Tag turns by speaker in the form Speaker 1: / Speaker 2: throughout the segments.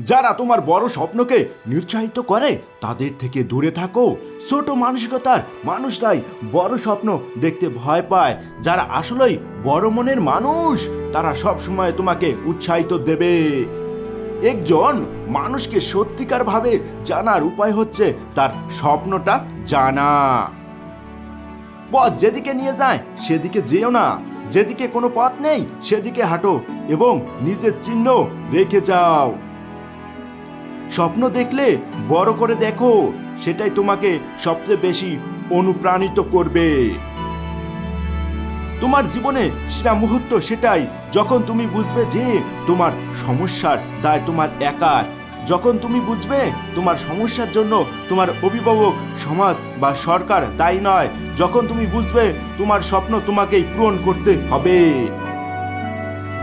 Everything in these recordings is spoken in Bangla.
Speaker 1: যারা তোমার বড় স্বপ্নকে নিরুৎসাহিত করে, তাদের থেকে দূরে থাকো। ছোট মানসিকতার মানুষরাই বড় স্বপ্ন দেখতে ভয় পায়। যারা আসলেই বড় মনের মানুষ, তারা সব সময় তোমাকে উৎসাহিত দেবে। একজন মানুষকে সত্যিকার ভাবে জানার উপায় হচ্ছে তার স্বপ্নটা জানা। পথ যেদিকে নিয়ে যায়, সেদিকে যেও না। যেদিকে কোনো পথ নেই, সেদিকে হাঁটো এবং নিজের চিহ্ন রেখে যাও। স্বপ্ন দেখলে বড় করে দেখো, সেটাই তোমাকে সবচেয়ে বেশি অনুপ্রাণিত করবে। তোমার জীবনে সেরা মুহূর্ত সেটাই যখন তুমি বুঝবে যে তোমার সমস্যার দায় তোমার একার। যখন তুমি বুঝবে তোমার সমস্যার জন্য তোমার অভিভাবক সমাজ বা সরকার দায়ী নয়, যখন তুমি বুঝবে তোমার স্বপ্ন তোমাকেই পূরণ করতে হবে।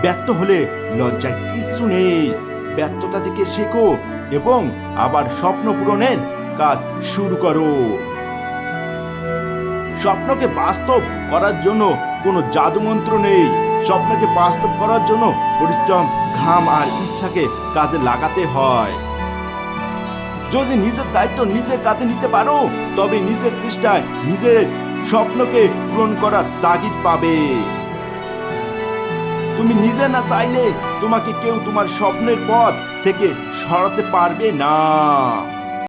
Speaker 1: ব্যর্থ হলে লজ্জায় কিচ্ছু নেই। ব্যর্থতা থেকে শেখো এবং আবার স্বপ্ন পূরণের কাজ শুরু করো। স্বপ্নকে বাস্তব করার জন্য কোনো জাদুমন্ত্র নেই। স্বপ্নকে বাস্তব করার জন্য পরিশ্রম, ঘাম আর ইচ্ছাকে কাজে লাগাতে হয়। যদি নিজের দায়িত্ব নিজের কাঁধে নিতে পারো, তবে নিজের চেষ্টায় নিজের স্বপ্নকে পূরণ করার তাগিদ পাবে। তুমি নিজে না চাইলে তোমাকে কেউ তোমার স্বপ্নের পথ থেকে সরাতে পারবে না।